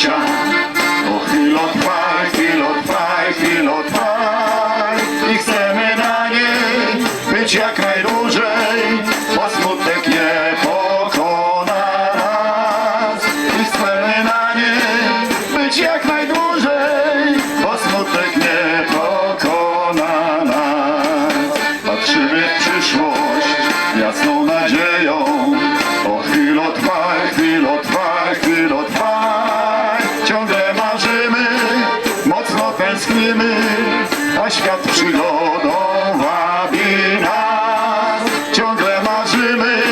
życia. O chwilo trwaj, chwilo trwaj, chwilo trwaj i chcemy na niej być jak najdłużej, bo smutek nie pokona nas. I chcemy na niej być jak najdłużej, bo smutek nie pokona nas. Patrzymy w przyszłość jasną nadzieją. Tęsknimy, a świat przygodą wabi nas. Ciągle marzymy,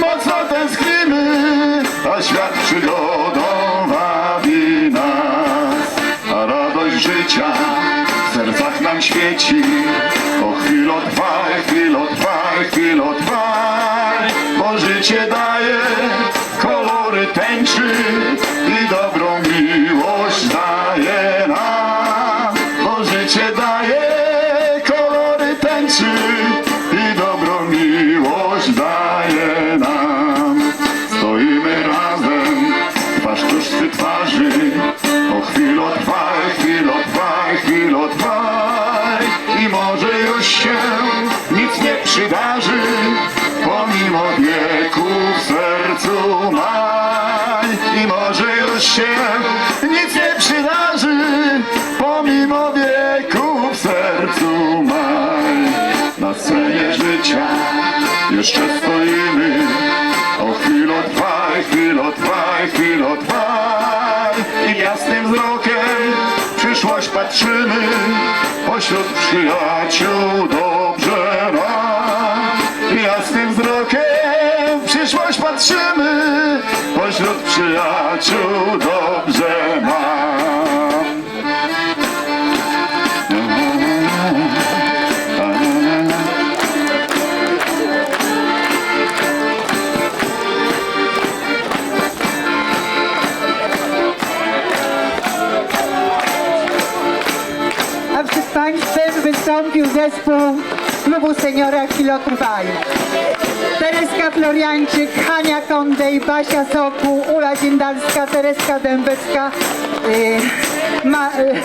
mocno tęsknimy, a świat przygodą wabi nas. A radość życia w sercach nam świeci. O chwilo trwaj, chwilo trwaj, chwilo trwaj, bo życie daje kolory tęczy i dobrą się? Nic nie przydarzy, pomimo wieku w sercu maj. Na scenie życia jeszcze stoimy. O chwilo trwaj, chwilo trwaj, chwilo trwaj. I jasnym wzrokiem w przyszłość patrzymy. Pośród przyjaciół dobrze nam I jasnym wzrokiem w przyszłość patrzymy przyjaciół dobrze nam A przed wystąpił zespół klubu seniora Chwilotrwaj. Tereska Floriańczyk, Hania Kondej, Basia Soku, Ula Dziendalska, Tereska Dębecka, y, ma, y,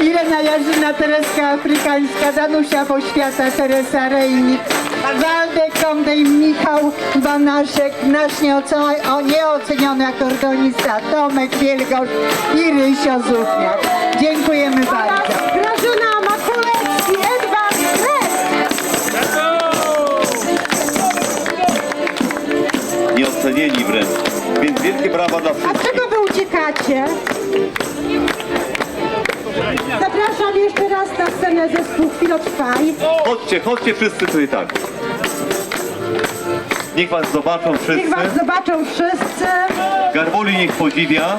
Irena Jarzyna, Tereska Afrykańska, Danusia Poświata, Teresa Rejnik, Waldek Kondej, Michał Banaszek, nasz nieoce- o, nieoceniony akordonista Tomek Wielgosz i Rysio Zuchniak. Dziękujemy bardzo. Brawa dla A wszystkich. czego wy uciekacie? Zapraszam jeszcze raz na scenę zespół Chwilotrwaj. Chodźcie, chodźcie wszyscy tutaj tak. Niech was zobaczą Niech wszyscy. was zobaczą wszyscy. Garbuli niech podziwia.